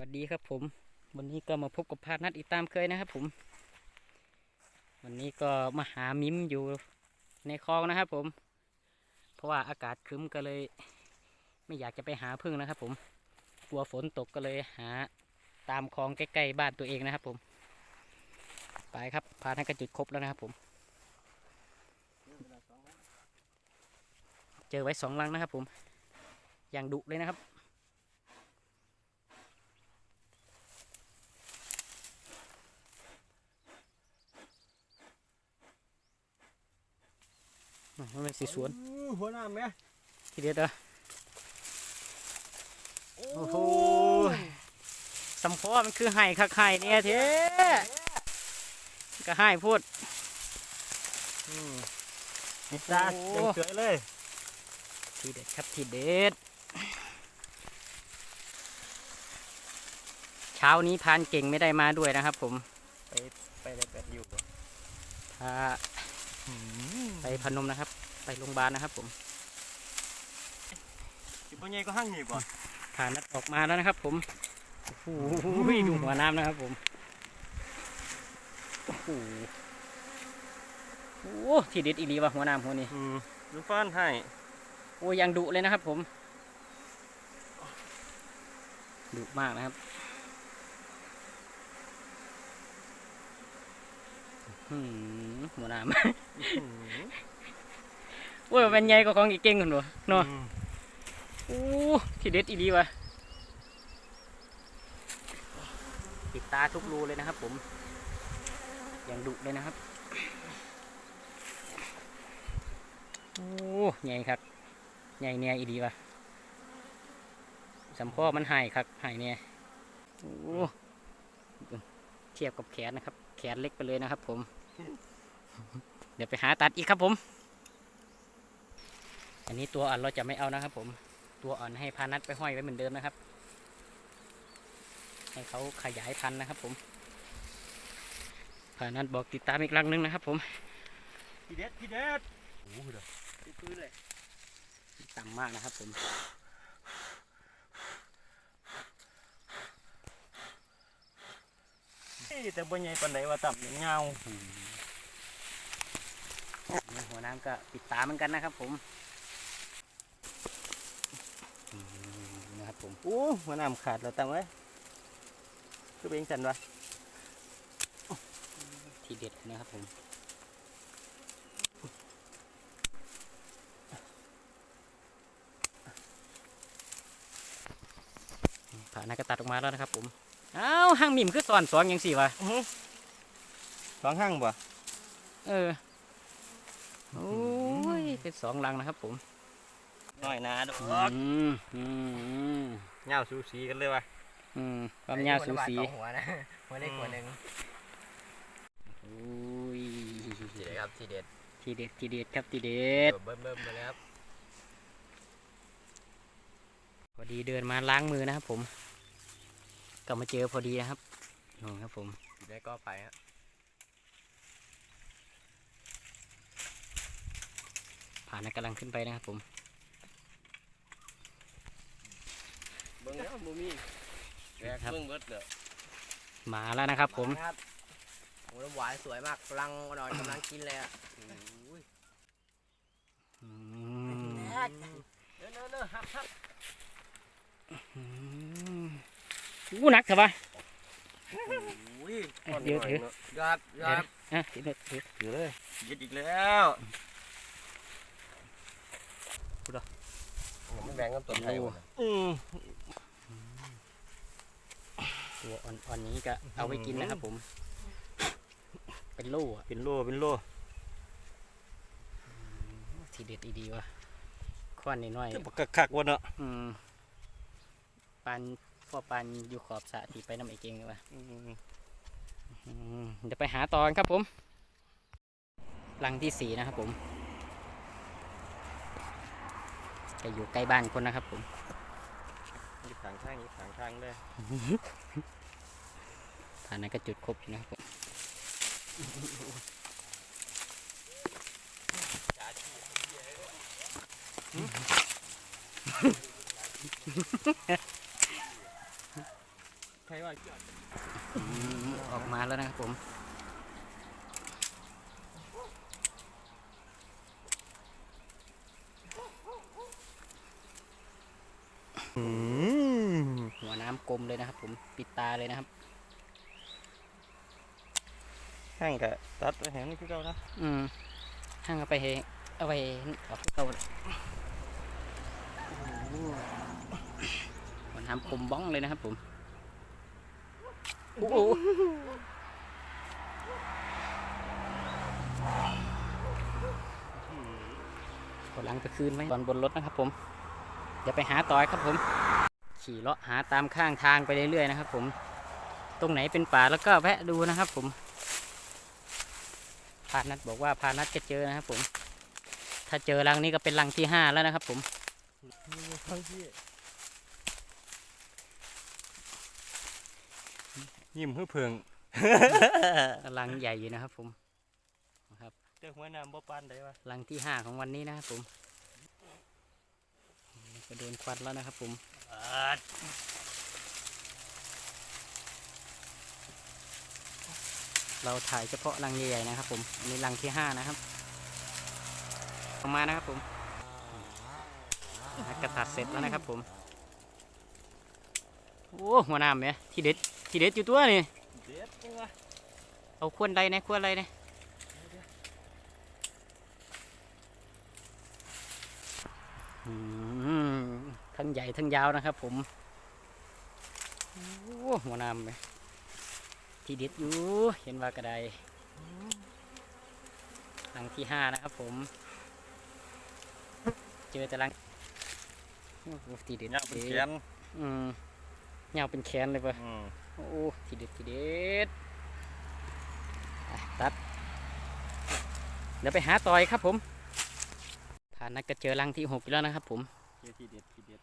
วัสดีครับผม วันนี้ก็มาพบกับพานัดอีกตามเคยนะครับผม วันนี้ก็มาหามิมอยู่ในคลองนะครับผม เพราะว่าอากาศครึ้มก็เลย ไม่อยากจะไปหาพึ่งนะครับ ผมกลัวฝนตกก็เลยหาตามคลองใกล้ๆบ้านตัวเองนะครับ ผม ไปครับพานัดก็จุดครบแล้วนะครับ ผม เจอไว้สองลังนะครับ ผม อย่างดุเลยนะครับ มันเป็นสีสวนหัวหน้าแม่ทีเด็ดเหรอโอ้โหสัมพอมันคือไห่คักไห่เนี่ยเท่ก็ไห่พูดนี่จ้าโอ้เจ๋งเฉยเลย ทีเด็ดครับทีเด็ด เช้านี้พรานเก่งไม่ได้มาด้วยนะครับผม ไปไปได้เป็ดอยู่บ่พา ไปพนมนะครับ ไปโรงพยาบาลนะครับ ผมสิบ่ใหญ่ก็หั่งนี่บ่ผ่านนัดออกมาแล้วนะครับ ผมโอ้โหดูหัวน้ำนะครับผมโอ้โหโอ้โหที่เด็ดอีหลีว่ะหัวน้ำหัวนี้อืมดูฟ้านให้โอ้ยังดุเลยนะครับ ผมดุมากนะครับอื้อ หือหัวน้ำโอ้ยมันใหญ่กว่าของอีกเก่งคนวะเนาะอืมโอ้ที่เด็ดอีดีวะปิดตาทุกรูเลยนะครับ ผมอย่างดุเลยนะครับโอ้ใหญ่ครับใหญ่เนี่ยอีดีวะสำพ่อมันหายครับหายเนี่ยโอ้เทียบกับแขนนะครับแข นเล็กไปเลยนะครับ ผม เดี๋ยวไปหาตัดอีกครับผม อันนี้ตัวอ่อนเราจะไม่เอานะครับ ผม ตัวอ่อนให้พานัดไปห้อยไว้เหมือนเดิมนะครับ ให้เขาขยายพันธุ์นะครับ ผมพานัดบอกติดตามอีกครั้งหนึงนะครับ ผมพี่เด็ดพี่เด็ดโอ้โหเด้อพื้นเลยต่ำมากนะครับ ผม เฮ้ย แต่บ่ใหญ่ปานใดว่าต่ำเงานี่หัวน้ำก็ปิดตาเหมือนกันนะครับ ผมอืมนะครับผมโอ้หัวหน้าขาดแล้วตั้งไว้คือเป็นจังซั่นวะทีเด็ดนะครับผมผ่านนักก็ตัดออกมาแล้วนะครับผม อ้าวห้างมิมคือสอนสองยังสี่วะอื้อหือสองหั่งบ่เออโอ้ยเป็นสองลังนะครับผมน้อยหนาดอกอืมอืมอืมเงาสูสีกันเลยว่ะอืมความยาวสูสีสองหัวนะหัวเล็กหัวหนึ่งโอ้ยทีเด็ดครับทีเด็ดทีเด็ดทีเด็ดครับทีเด็ดเบิ่มเบิ่มมาแล้วครับพอดีเดินมาล้างมือนะครับผม ก็มาเจอพอดีนะครับนี่ครับผมอยู่ได้ก็ไปฮะผ่านนักกำลังขึ้นไปนะครับผมเบิ่งแล้วบ่มีแรกครับเบิ่งเบิดเด้อมาแล้วนะครับผมาครับโอ้น้ำหวานสวยมากกำลังอ่อนกำลังกินเลยอะอืมเด้อเด้อเด้อหักหัก อืม อู้หนักเถอะปะอุ้ยเดี๋ยวถือยอดยอดอะทีเด็ดถือถือเลยยึดอีกแล้วไม่แบ่งกันตัวไทยหมดเลยอืมตัวอ่อนๆนี้ก็เอาไว้กินนะครับผม เป็นลูกอะเป็นโลเป็นโลทีเด็ดอีดีวะควันนิดหน่อยจะบักคักๆวะเนาะอืมปันพ่ อปันอยู่ขอบสระที่ไปน้ำไอเก่งเลยวะอืมอืมเดี๋ยวไปหาตอนครับผมลังที่สี่นะครับผมจะอยู่ใกล้บ้านคนนะครับผมอีกทางทางอีกทางทางเลยผ่านนั้นก็จุดครบอยู่นะครับผม ใครว่าอืมออกมาแล้วนะครับผมอืมหัวน้ำกลมเลยนะครับผมปิดตาเลยนะครับ แห้งกะตัดไปแห้งนี่คือเก่านะอืมห้างเอาไปให้เอาไปออกเก่าหัวน้ำกลมบ้องเลยนะครับผม โอ้โหกำลังไปคืนไหมตอนบนรถนะครับผมเดี๋ยวไปหาต่อยครับผม ขี่เลาะหาตามข้างทางไปเรื่อยๆนะครับผม ตรงไหนเป็นป่าแล้วก็แวะดูนะครับผมพานัดบอกว่าพานัดจะเจอนะครับผม ถ้าเจอรังนี้ก็เป็นรังที่ห้าแล้วนะครับผม ยิ้มเพื่อเพิงรังใหญ่อยู่นะครับ ผมนะครับเจ้าหัวน้ำบ่ปานใดวะรังที่ห้าของวันนี้นะครับผมก็โดนควันแล้วนะครับผมเราถ่ายเฉพาะรังใหญ่ๆนะครับผมอันนี้รังที่ห้านะครับออกมานะครับผมกระตัดเสร็จแล้วนะครับผม โอ้หัวหน้ำเนี่ยที่เด็ด ที่เด็ดอยู่ตัวนี่เด็ดจังวะเอาขวดใดนะขวดอะไรนะอืมทั้งใหญ่ทั้งยาวนะครับ ผมโอ้หัวหน้ำเนี่ยที่เด็ดอยู่เห็นว่ากระไดรังที่ห้านะครับ ผม เจอแต่รังโอ้โหทีเด็ดเนี่ยเป็นแขนอืม ยาวเป็นแขนเลยปะอืมโอ้ทีเด็ดทีเด็ดอะตัด เดี๋ยวไปหาต่อยครับผม ผ่านนัดก็เจอรังที่หกอีกแล้วนะครับผมเจ้าที่เด็ดที่เด็ด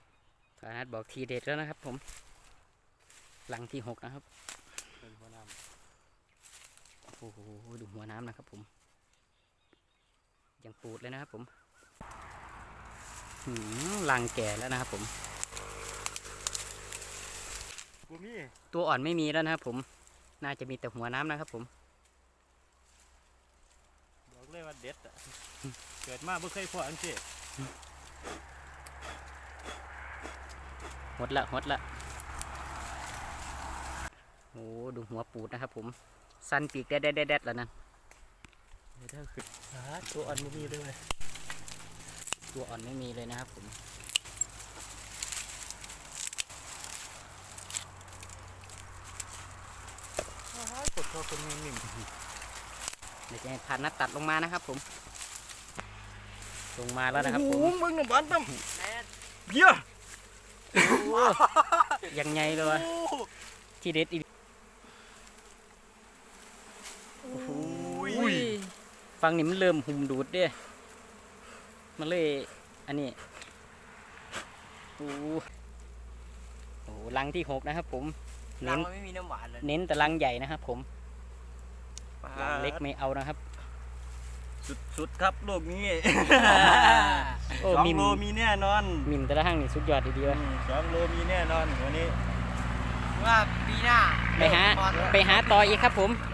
ผ่านนัดบอกทีเด็ดแล้วนะครับ ผมรังที่หกนะครับเป็นหัวน้โอ้โหดูหัวน้ำนะครับผม ยังปูดเลยนะครับผมหืมรังแก่แล้วนะครับผมำกูมีตัวอ่อนไม่มีแล้วนะครับผม น่าจะมีแต่หัวน้ำนะครับผม บอกเลยว่าเด็ดอะเกิดมาบ่เคยพออันสิหดละหดละโอ้ดูหัวปูดนะครับผมสั้นปีกแดดแดดแดดแดดแล้วนั่นเดี๋ยวถ้าขึ้นอ่าตัวอ่อนบ่มีเลยเว้ยตัวอ่อนไม่มีเลยนะครับผม กดคอคนนิ่มเดี๋ยวจะให้พันนัดตัดลงมานะครับ ผม ลงมาแล้วนะครับผมโอ้โหมึงน้ำบานตั้มเบี้ยยังไงเลยวะโอ้ที่เด็ดอีกโหอุ้ยฟังนี่มันเริ่มหุ่มดูดเด้มันเลย อันนี้โอ้โหลังที่หกนะครับผมรั เน้งนมันไม่มีน้ำหวานเลยเน้นแต่ลังใหญ่นะครับผมลังเล็กไม่เอานะครับ สุดสุดๆครับโลกนี้โอ้สองมิมโลมีแน่นอนมิมแต่ละห้างนี่สุดยอดดีๆอืวะมสองโลมีแน่นอนวันนี้ว่าปีหน้าไปหาเริ่มไปหาต่ออีกครับผมเ